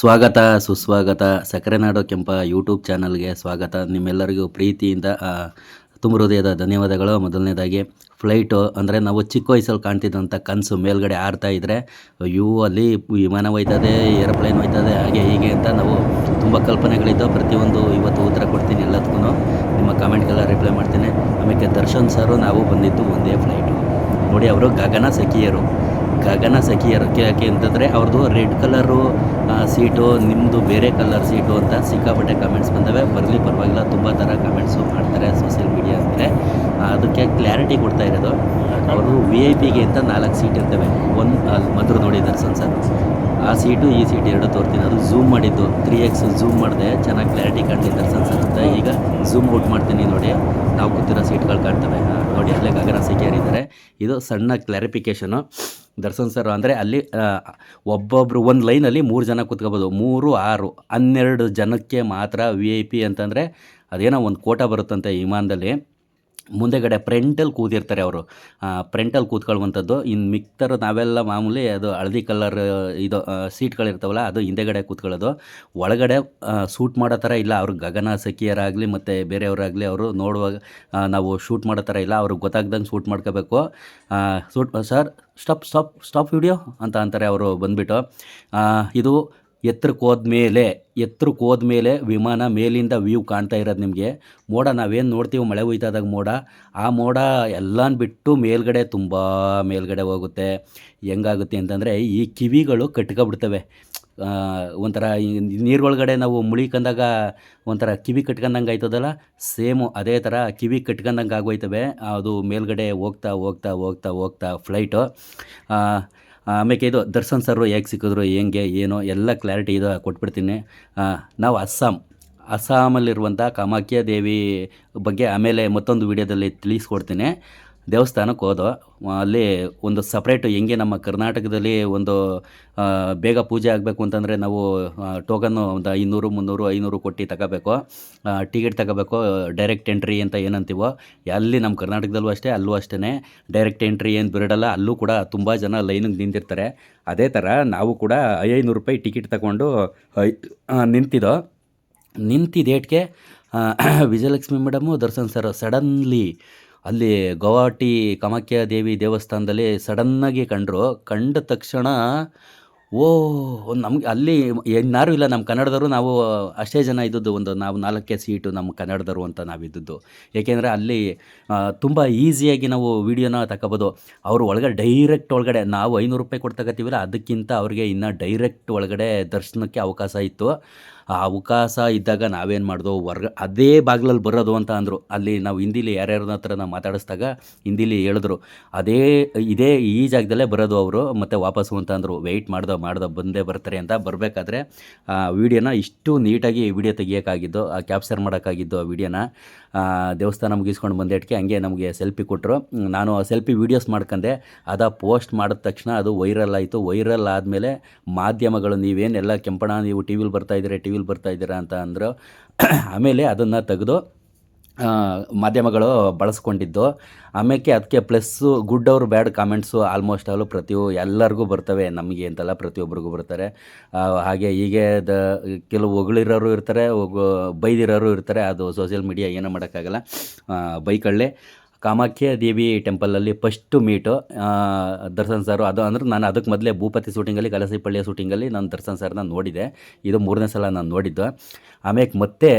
ಸ್ವಾಗತ, ಸುಸ್ವಾಗತ. ಸಕ್ಕರೆ ನಾಡು ಕೆಂಪ ಯೂಟ್ಯೂಬ್ ಚಾನಲ್ಗೆ ಸ್ವಾಗತ. ನಿಮ್ಮೆಲ್ಲರಿಗೂ ಪ್ರೀತಿಯಿಂದ ತುಂಬ ಹೃದಯದ ಧನ್ಯವಾದಗಳು. ಮೊದಲನೇದಾಗಿ, ಫ್ಲೈಟು, ಅಂದರೆ ನಾವು ಚಿಕ್ಕ ವಯಸ್ಸಲ್ಲಿ ಕಾಣ್ತಿದ್ದಂಥ ಕನಸು ಮೇಲ್ಗಡೆ ಆಡ್ತಾ ಇದ್ದರೆ ಅಯ್ಯೋ, ಅಲ್ಲಿ ವಿಮಾನ ಹೋಯ್ತದೆ, ಏರೋಪ್ಲೇನ್ ಹೋಯ್ತದೆ, ಹಾಗೆ ಹೀಗೆ ಅಂತ ನಾವು ತುಂಬ ಕಲ್ಪನೆಗಳಿದ್ದು. ಪ್ರತಿಯೊಂದು ಇವತ್ತು ಉತ್ತರ ಕೊಡ್ತೀನಿ ಎಲ್ಲದಕ್ಕೂ ನಿಮ್ಮ ಕಾಮೆಂಟ್ಗೆಲ್ಲ ರಿಪ್ಲೈ ಮಾಡ್ತೀನಿ. ಆಮೇಲೆ ದರ್ಶನ್ ಸರು ನಾವು ಬಂದಿದ್ದು ಒಂದೇ ಫ್ಲೈಟು. ನೋಡಿ ಅವರು ಗಗನ ಸಖಿಯರು. ಗಗನ ಸಖಿಯರು ಯಾಕೆ ಅಂತಂದರೆ ಅವ್ರದ್ದು ರೆಡ್ ಕಲರು ಸೀಟು ನಿಮ್ಮದು ಬೇರೆ ಕಲರ್ ಸೀಟು ಅಂತ ಸಿಕ್ಕಾಪಟ್ಟೆ ಕಮೆಂಟ್ಸ್ ಬಂದವೆ. ಬರಲಿ ಪರವಾಗಿಲ್ಲ, ತುಂಬ ಥರ ಕಮೆಂಟ್ಸು ಮಾಡ್ತಾರೆ ಸೋಷಿಯಲ್ ಮೀಡಿಯಾ ಅಂದರೆ ಅದಕ್ಕೆ ಕ್ಲಾರಿಟಿ ಕೊಡ್ತಾ ಇರೋದು. ಅವರು ವಿ ಐ ಪಿಗೆ ಅಂತ ನಾಲ್ಕು ಸೀಟ್ ಇರ್ತವೆ. ಒಂದು ಮಧುರ ನೋಡಿ ದರ್ಶನ್ ಸರ್. ಆ ಸೀಟು, ಈ ಸೀಟ್ ಎರಡು ತೋರ್ತೀನಿ. ಅದು ಝೂಮ್ ಮಾಡಿದ್ದು. ತ್ರೀ ಎಕ್ಸ್ ಝೂಮ್ ಮಾಡಿದೆ. ಚೆನ್ನಾಗಿ ಕ್ಲಾರಿಟಿ ಕಾಣ್ತಿದೆ ದರ್ಶನ್ ಸರ್ ಅಂತ. ಈಗ ಝೂಮ್ ಔಟ್ ಮಾಡ್ತೀನಿ ನೋಡಿ. ನಾವು ಕೂತಿರೋ ಸೀಟ್ಗಳು ಕಾಣ್ತವೆ. ನೋಡಿ, ಅಲ್ಲೇ ಗಗನ ಸಿಕ್ಕಿದ್ದಾರೆ ಇದು ಸಣ್ಣ ಕ್ಲಾರಿಫಿಕೇಷನು ದರ್ಶನ್ ಸರ್ ಅಂದರೆ ಅಲ್ಲಿ ಒಬ್ಬೊಬ್ರು ಒಂದು ಲೈನಲ್ಲಿ ಮೂರು ಜನ ಕೂತ್ಕೋಬೋದು. ಮೂರು, ಆರು, ಹನ್ನೆರಡು ಜನಕ್ಕೆ ಮಾತ್ರ ವಿ ಐ ಪಿ ಅಂತಂದರೆ ಅದೇನೋ ಒಂದು ಕೋಟ ಬರುತ್ತಂತೆ ವಿಮಾನದಲ್ಲಿ. ಮುಂದೆಗಡೆ ಪ್ರೆಂಟಲ್ಲಿ ಕೂತಿರ್ತಾರೆ ಅವರು. ಪ್ರೆಂಟಲ್ಲಿ ಕೂತ್ಕೊಳ್ಳುವಂಥದ್ದು. ಇನ್ನು ಮಿಕ್ತರು ನಾವೆಲ್ಲ ಮಾಮೂಲಿ ಅದು ಹಳದಿ ಕಲರ್ ಇದು ಸೀಟ್ಗಳಿರ್ತಾವಲ್ಲ ಅದು ಹಿಂದೆಗಡೆ ಕೂತ್ಕೊಳ್ಳೋದು. ಒಳಗಡೆ ಶೂಟ್ ಮಾಡೋ ಥರ ಇಲ್ಲ. ಅವ್ರು ಗಗನ ಸಖಿಯರಾಗಲಿ ಮತ್ತು ಬೇರೆಯವರಾಗಲಿ ಅವರು ನೋಡುವಾಗ ನಾವು ಶೂಟ್ ಮಾಡೋ ಥರ ಇಲ್ಲ. ಅವ್ರಿಗೆ ಗೊತ್ತಾಗ್ದಂಗೆ ಶೂಟ್ ಮಾಡ್ಕೋಬೇಕು. Shoot sir stop stop stop video ಅಂತ ಅಂತಾರೆ. ಅವರು ಬಂದುಬಿಟ್ಟು ಇದು ಎತ್ತರಕ್ಕೆ ಹೋದ್ಮೇಲೆ ಎತ್ತರಕ್ಕೆ ಹೋದ್ಮೇಲೆ ವಿಮಾನ ಮೇಲಿಂದ ವ್ಯೂ ಕಾಣ್ತಾ ಇರೋದು ನಿಮಗೆ. ಮೋಡ, ನಾವೇನು ನೋಡ್ತೀವಿ ಮಳೆ ಹುಯ್ತಾದಾಗ ಮೋಡ, ಆ ಮೋಡ ಎಲ್ಲಾನು ಬಿಟ್ಟು ಮೇಲ್ಗಡೆ ತುಂಬ ಮೇಲ್ಗಡೆ ಹೋಗುತ್ತೆ. ಹೆಂಗಾಗುತ್ತೆ ಅಂತಂದರೆ ಈ ಕಿವಿಗಳು ಕಟ್ಕೊಬಿಡ್ತವೆ. ಒಂಥರ ನೀರೊಳಗಡೆ ನಾವು ಮುಳಿಕಂದಾಗ ಒಂಥರ ಕಿವಿ ಕಟ್ಕೊಂಡಂಗೆ ಆಯ್ತದಲ್ಲ? ಸೇಮು ಅದೇ ಥರ ಕಿವಿ ಕಟ್ಕೊಂಡಂಗೆ ಆಗೋಯ್ತವೆ. ಅದು ಮೇಲ್ಗಡೆ ಹೋಗ್ತಾ ಹೋಗ್ತಾ ಹೋಗ್ತಾ ಹೋಗ್ತಾ ಫ್ಲೈಟು ಆಮೇಲೆ ಇದು ದರ್ಶನ್ ಸರ್ ಹೇಗೆ ಸಿಕ್ಕಿದ್ರು, ಹೆಂಗೆ, ಏನು, ಎಲ್ಲ ಕ್ಲಾರಿಟಿ ಇದು ಕೊಟ್ಬಿಡ್ತೀನಿ. ನಾವು ಅಸ್ಸಾಂ ಅಸ್ಸಾಮಲ್ಲಿರುವಂಥ ಕಾಮಾಖ್ಯ ದೇವಿ ಬಗ್ಗೆ ಆಮೇಲೆ ಮತ್ತೊಂದು ವಿಡಿಯೋದಲ್ಲಿ ತಿಳಿಸ್ಕೊಡ್ತೀನಿ. ದೇವಸ್ಥಾನಕ್ಕೆ ಹೋದೋ ಅಲ್ಲಿ ಒಂದು ಸಪ್ರೇಟ್ ಹೆಂಗೆ ನಮ್ಮ ಕರ್ನಾಟಕದಲ್ಲಿ ಒಂದು ಬೇಗ ಪೂಜೆ ಆಗಬೇಕು ಅಂತಂದರೆ ನಾವು ಟೋಕನ್ನು ಒಂದು ಐನೂರು, ಮುನ್ನೂರು, ಐನೂರು ಕೊಟ್ಟು ತಗೋಬೇಕು. ಟಿಕೆಟ್ ತಗೋಬೇಕು ಡೈರೆಕ್ಟ್ ಎಂಟ್ರಿ ಅಂತ ಏನಂತೀವೋ. ಅಲ್ಲಿ ನಮ್ಮ ಕರ್ನಾಟಕದಲ್ಲೂ ಅಷ್ಟೇ, ಅಲ್ಲೂ ಅಷ್ಟೇ ಡೈರೆಕ್ಟ್ ಎಂಟ್ರಿ ಏನು ಬಿರಡಲ್ಲ ಅಲ್ಲೂ ಕೂಡ ತುಂಬ ಜನ ಲೈನಿಗೆ ನಿಂತಿರ್ತಾರೆ. ಅದೇ ಥರ ನಾವು ಕೂಡ ಐನೂರು ರೂಪಾಯಿ ಟಿಕೆಟ್ ತಗೊಂಡು ನಿಂತಿದ್ದೋ ನಿಂತಿದ್ದೇಟ್ಗೆ Vijayalakshmi madam Darshan sir suddenly ಅಲ್ಲಿ ಗೌಹಾಟಿ ಕಾಮಾಖ್ಯ ದೇವಿ ದೇವಸ್ಥಾನದಲ್ಲಿ ಸಡನ್ನಾಗಿ ಕಂಡರು. ಕಂಡ ತಕ್ಷಣ, ಓ ನಮ್ಗೆ ಅಲ್ಲಿ ಇನ್ನಾರು ಇಲ್ಲ ನಮ್ಮ ಕನ್ನಡದವರು ನಾವು ಅಷ್ಟೇ ಜನ ಇದ್ದದ್ದು ಒಂದು ನಾವು ನಾಲ್ಕೇ ಸೀಟು ನಮ್ಮ ಕನ್ನಡದವರು ಅಂತ ನಾವಿದ್ದದ್ದು ಏಕೆಂದರೆ ಅಲ್ಲಿ ತುಂಬ ಈಸಿಯಾಗಿ ನಾವು ವೀಡಿಯೋನ ತಗೋಬೋದು ಅವರು ಒಳಗಡೆ ಡೈರೆಕ್ಟ್ ಒಳಗಡೆ ನಾವು ಐನೂರು ರೂಪಾಯಿ ಕೊಟ್ಟು ಅದಕ್ಕಿಂತ ಅವ್ರಿಗೆ ಇನ್ನೂ ಡೈರೆಕ್ಟ್ ಒಳಗಡೆ ದರ್ಶನಕ್ಕೆ ಅವಕಾಶ ಇತ್ತು. ಆ ಅವಕಾಶ ಇದ್ದಾಗ ನಾವೇನು ಮಾಡ್ದೋ ಹೊರ್ಗ ಅದೇ ಬಾಗ್ಲಲ್ಲಿ ಬರೋದು ಅಂತ ಅಂದರು. ಅಲ್ಲಿ ನಾವು ಹಿಂದಿಲಿ ಯಾರ್ಯಾರ ಹತ್ರ ನಾವು ಮಾತಾಡಿಸ್ದಾಗ ಹಿಂದಿಲಿ ಹೇಳಿದ್ರು, ಅದೇ, ಇದೇ ಈ ಜಾಗದಲ್ಲೇ ಬರೋದು ಅವರು, ಮತ್ತು ವಾಪಸ್ಸು ಅಂತ ಅಂದರು. ವೆಯ್ಟ್ ಮಾಡ್ದೋ ಮಾಡ್ದೋ, ಬಂದೇ ಬರ್ತಾರೆ ಅಂತ ಬರಬೇಕಾದ್ರೆ, ಆ, ವಿಡಿಯೋನ ಇಷ್ಟು ನೀಟಾಗಿ ವಿಡಿಯೋ ತೆಗಿಯೋಕ್ಕಾಗಿದ್ದು, ಆ ಕ್ಯಾಪ್ಚರ್ ಮಾಡೋಕ್ಕಾಗಿದ್ದು ಆ ವಿಡಿಯೋನ ದೇವಸ್ಥಾನ ಮುಗಿಸ್ಕೊಂಡು ಬಂದೇಟ್ಗೆ ಹಂಗೆ ನಮಗೆ ಸೆಲ್ಫಿ ಕೊಟ್ಟರು ನಾನು ಆ ಸೆಲ್ಫಿ ವೀಡಿಯೋಸ್ ಮಾಡ್ಕೊಂಡೆ. ಅದ ಪೋಸ್ಟ್ ಮಾಡಿದ ತಕ್ಷಣ ಅದು ವೈರಲ್ ಆಯಿತು. ವೈರಲ್ ಆದಮೇಲೆ ಮಾಧ್ಯಮಗಳು ನೀವೇನೆಲ್ಲ ಕೆಂಪಣ ನೀವು ಟಿ ವಿಲಿ ಬರ್ತಾ ಇದ್ದೀರಾ, ಟಿ ಬರ್ತಾ ಇದ್ದೀರಾ ಅಂತ ಅಂದರು. ಆಮೇಲೆ ಅದನ್ನು ತೆಗೆದು ಮಾಧ್ಯಮಗಳು ಬಳಸ್ಕೊಂಡಿದ್ದು. ಆಮೇಲೆ ಅದಕ್ಕೆ ಪ್ಲಸ್ಸು ಗುಡ್ ಅವ್ರ ಬ್ಯಾಡ್ ಕಾಮೆಂಟ್ಸು ಆಲ್ಮೋಸ್ಟ್ ಆಲು ಪ್ರತಿಯೊ ಎಲ್ಲರಿಗೂ ಬರ್ತವೆ, ನಮಗೆ ಅಂತಲ್ಲ ಪ್ರತಿಯೊಬ್ಬರಿಗೂ ಬರ್ತಾರೆ. ಹಾಗೆ ಹೀಗೆ ದ, ಕೆಲವು ಹೊಗಳಿರೋರು ಇರ್ತಾರೆ ಬೈದಿರೋರು ಇರ್ತಾರೆ. ಅದು ಸೋಷಿಯಲ್ ಮೀಡಿಯಾ ಏನೂ ಮಾಡೋಕ್ಕಾಗಲ್ಲ. ಬೈಕಳ್ಳಿ. ಕಾಮಾಖ್ಯ ದೇವಿ ಟೆಂಪಲಲ್ಲಿ ಫಸ್ಟು ಮೀಟು ದರ್ಶನ್ ಸರ್. ಅದು ಅಂದ್ರೆ ನಾನು ಅದಕ್ಕೆ ಮೊದಲೇ ಭೂಪತಿ ಶೂಟಿಂಗಲ್ಲಿ ಕಲಸಿಪಳ್ಳಿಯ ಶೂಟಿಂಗಲ್ಲಿ ನಾನು ದರ್ಶನ್ ಸರ್ನ ನೋಡಿದೆ. ಇದು ಮೂರನೇ ಸಲ ನಾನು ನೋಡಿದ್ದು. ಆಮೇಲೆ ಮತ್ತೆ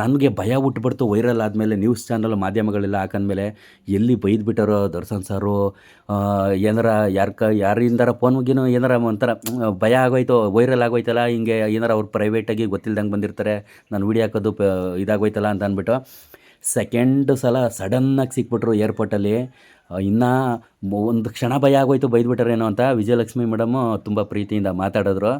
ನನಗೆ ಭಯ ಹುಟ್ಟುಬಿಡ್ತು ವೈರಲ್ ಆದಮೇಲೆ ನ್ಯೂಸ್ ಚಾನಲ್ ಮಾಧ್ಯಮಗಳೆಲ್ಲ ಹಾಕಂದ್ಮೇಲೆ ಎಲ್ಲಿ ಬೈದ್ಬಿಟ್ಟಾರೋ ದರ್ಶನ್ ಸರು. ಏನಾರ ಯಾರ ಕ ಯಾರಿಂದಾರ ಫೋನ್ ಮುಗಿನೋ, ಏನಾರ ಒಂಥರ ಭಯ ಆಗೋಯ್ತು, ವೈರಲ್ ಆಗೋಯ್ತಲ್ಲ, ಹಿಂಗೆ ಏನಾರ ಅವ್ರು ಪ್ರೈವೇಟಾಗಿ ಗೊತ್ತಿಲ್ದಂಗೆ ಬಂದಿರ್ತಾರೆ. ನಾನು ವೀಡಿಯೋ ಹಾಕೋದು ಇದಾಗೋಯ್ತಲ್ಲ ಅಂತ ಅಂದ್ಬಿಟ್ಟು. ಸೆಕೆಂಡ್ ಸಲ ಸಡನ್ನಾಗಿ ಸಿಕ್ಬಿಟ್ರು ಏರ್ಪೋರ್ಟಲ್ಲಿ ಇನ್ನೂ ಒಂದು ಕ್ಷಣ ಭಯ ಆಗೋಯ್ತು ಬೈದ್ಬಿಟ್ಟಾರೇನೋ ಅಂತ ವಿಜಯಲಕ್ಷ್ಮಿ ಮೇಡಮು ತುಂಬ ಪ್ರೀತಿಯಿಂದ ಮಾತಾಡಿದ್ರು.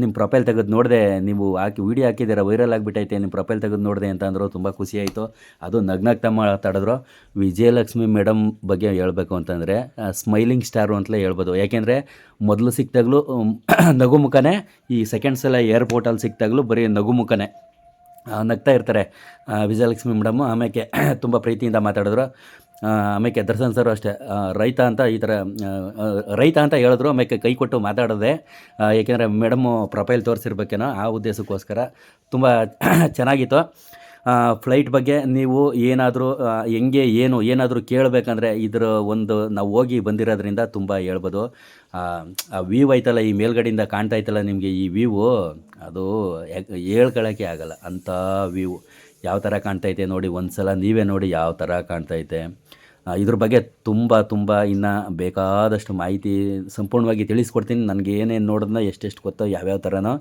ನಿಮ್ಮ ಪ್ರೊಫೈಲ್ ತೆಗೆದು ನೋಡಿದೆ, ನೀವು ಹಾಕಿ ವೀಡಿಯೋ ಹಾಕಿದ್ದೀರ ವೈರಲ್ ಆಗಿಬಿಟ್ಟೈತೆ ನಿಮ್ಮ ಪ್ರೊಫೈಲ್ ತೆಗೆದು ನೋಡಿದೆ ಅಂತ ಅಂದರು, ತುಂಬ ಖುಷಿಯಾಯಿತು ಅದು ನಗ್ನಗ್ತಾ ಮಾತಾಡಿದ್ರು. ವಿಜಯಲಕ್ಷ್ಮಿ ಮೇಡಮ್ ಬಗ್ಗೆ ಹೇಳಬೇಕು ಅಂತಂದರೆ ಸ್ಮೈಲಿಂಗ್ ಸ್ಟಾರು ಅಂತಲೇ ಹೇಳ್ಬೋದು. ಯಾಕೆಂದರೆ, ಮೊದಲು ಸಿಕ್ತಾಗಲೂ ನಗು ಮುಖನೇ ಈ ಸೆಕೆಂಡ್ ಸಲ ಏರ್ಪೋರ್ಟಲ್ಲಿ ಸಿಕ್ತಾಗಲೂ ಬರೀ ನಗು ಮುಖನೇ ನಗ್ತಾ ಇರ್ತಾರೆ ವಿಜಯಲಕ್ಷ್ಮಿ ಮೇಡಮ್ಮು ಆಮೇಲೆ ತುಂಬ ಪ್ರೀತಿಯಿಂದ ಮಾತಾಡಿದ್ರು. ಆಮೇಲೆ ದರ್ಶನ್ ಸರ್ ಅಷ್ಟೇ ರೈತ ಅಂತ ಈ ಥರ ರೈತ ಅಂತ ಹೇಳಿದ್ರು. ಆಮೇಲೆ ಕೈ ಕೊಟ್ಟು ಮಾತಾಡಿದೆ ಏಕೆಂದರೆ ಮೇಡಮ್ಮು ಪ್ರೊಫೈಲ್ ತೋರಿಸಿರ್ಬೇಕೇನೋ ಆ ಉದ್ದೇಶಕ್ಕೋಸ್ಕರ ತುಂಬ ಚೆನ್ನಾಗಿತ್ತು. ಫ್ಲೈಟ್ ಬಗ್ಗೆ ನೀವು ಏನಾದರೂ ಹೆಂಗೆ ಏನು ಏನಾದರೂ ಕೇಳಬೇಕಂದ್ರೆ ಇದರ ಒಂದು ನಾವು ಹೋಗಿ ಬಂದಿರೋದ್ರಿಂದ ತುಂಬ ಹೇಳ್ಬೋದು. ಆ, ವ್ಯೂ ಐತಲ್ಲ ಈ ಮೇಲ್ಗಡೆಯಿಂದ ಕಾಣ್ತಾ ಐತಲ್ಲ ನಿಮಗೆ ಈ ವ್ಯೂವು ಅದು ಹೇಳ್ಕೊಳ್ಳೋಕ್ಕೆ ಆಗಲ್ಲ. ಅಂಥ ವ್ಯೂ ಯಾವ ಥರ ಕಾಣ್ತೈತೆ ನೋಡಿ ಒಂದು ಸಲ ನೀವೇ ನೋಡಿ ಯಾವ ಥರ ಕಾಣ್ತೈತೆ ಇದ್ರ ಬಗ್ಗೆ ತುಂಬ ತುಂಬ ಇನ್ನು ಬೇಕಾದಷ್ಟು ಮಾಹಿತಿ ಸಂಪೂರ್ಣವಾಗಿ ತಿಳಿಸ್ಕೊಡ್ತೀನಿ. ನನಗೆ ಏನೇನು ನೋಡಿದ್ನ ಎಷ್ಟೆಷ್ಟು ಗೊತ್ತೋ ಯಾವ್ಯಾವ ಥರನೋ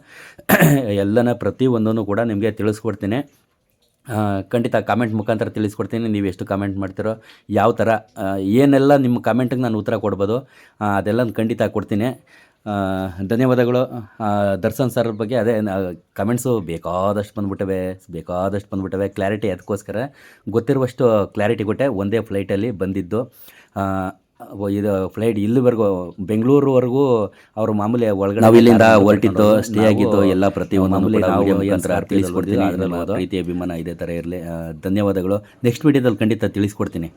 ಎಲ್ಲನ ಪ್ರತಿಯೊಂದನ್ನು ಕೂಡ ನಿಮಗೆ ತಿಳಿಸ್ಕೊಡ್ತೀನಿ. ಖಂಡಿತ ಕಾಮೆಂಟ್ ಮುಖಾಂತರ ತಿಳಿಸ್ಕೊಡ್ತೀನಿ. ನೀವು ಎಷ್ಟು ಕಾಮೆಂಟ್ ಮಾಡ್ತೀರೋ, ಯಾವ ಥರ ಏನೆಲ್ಲ ನಿಮ್ಮ ಕಾಮೆಂಟಿಗೆ ನಾನು ಉತ್ತರ ಕೊಡ್ಬೋದು ಅದೆಲ್ಲ ಖಂಡಿತ ಕೊಡ್ತೀನಿ. ಧನ್ಯವಾದಗಳು. ದರ್ಶನ್ ಸರ್ ಬಗ್ಗೆ ಅದೇ ಕಮೆಂಟ್ಸು ಬೇಕಾದಷ್ಟು ಬಂದ್ಬಿಟ್ಟವೆ ಬೇಕಾದಷ್ಟು ಬಂದ್ಬಿಟ್ಟವೆ. ಕ್ಲಾರಿಟಿ ಅದಕ್ಕೋಸ್ಕರ, ಗೊತ್ತಿರುವಷ್ಟು ಕ್ಲಾರಿಟಿ ಕೊಟ್ಟೆ, ಒಂದೇ ಫ್ಲೈಟಲ್ಲಿ ಬಂದಿದ್ದು. ಇದು ಫ್ಲೈಟ್ ಇಲ್ಲಿವರೆಗೂ ಬೆಂಗಳೂರುವರೆಗೂ ಅವರು ಮಾಮೂಲಿ ಒಳಗಡೆ ನಾವು ಇಲ್ಲಿಂದ ಹೊರಟಿದ್ದು ಸ್ಟೇ ಆಗಿದ್ದು ಎಲ್ಲ ಪ್ರತಿಯೊಂದು ತಿಳಿಸ್ಕೊಡ್ತೀನಿ ಪ್ರೀತಿ ಅಭಿಮಾನ ಇದೇ ಥರ ಇರಲಿ. ಧನ್ಯವಾದಗಳು. ನೆಕ್ಸ್ಟ್ ವೀಡಿಯೋದಲ್ಲಿ ಖಂಡಿತ ತಿಳಿಸ್ಕೊಡ್ತೀನಿ.